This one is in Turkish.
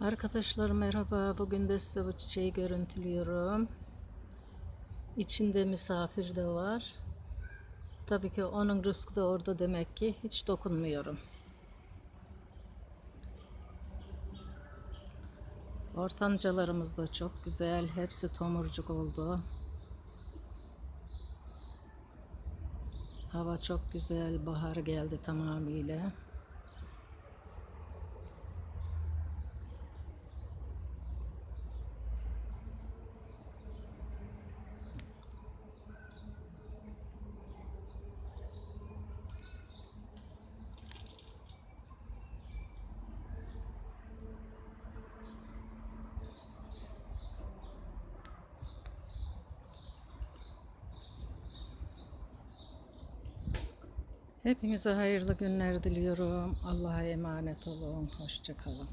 Arkadaşlar merhaba. Bugün de size bu çiçeği görüntülüyorum. İçinde misafir de var. Tabii ki onun rızkı da orada demek ki hiç dokunmuyorum. Ortancalarımız da çok güzel. Hepsi tomurcuk oldu. Hava çok güzel. Bahar geldi tamamıyla. Hepinize hayırlı günler diliyorum. Allah'a emanet olun. Hoşçakalın.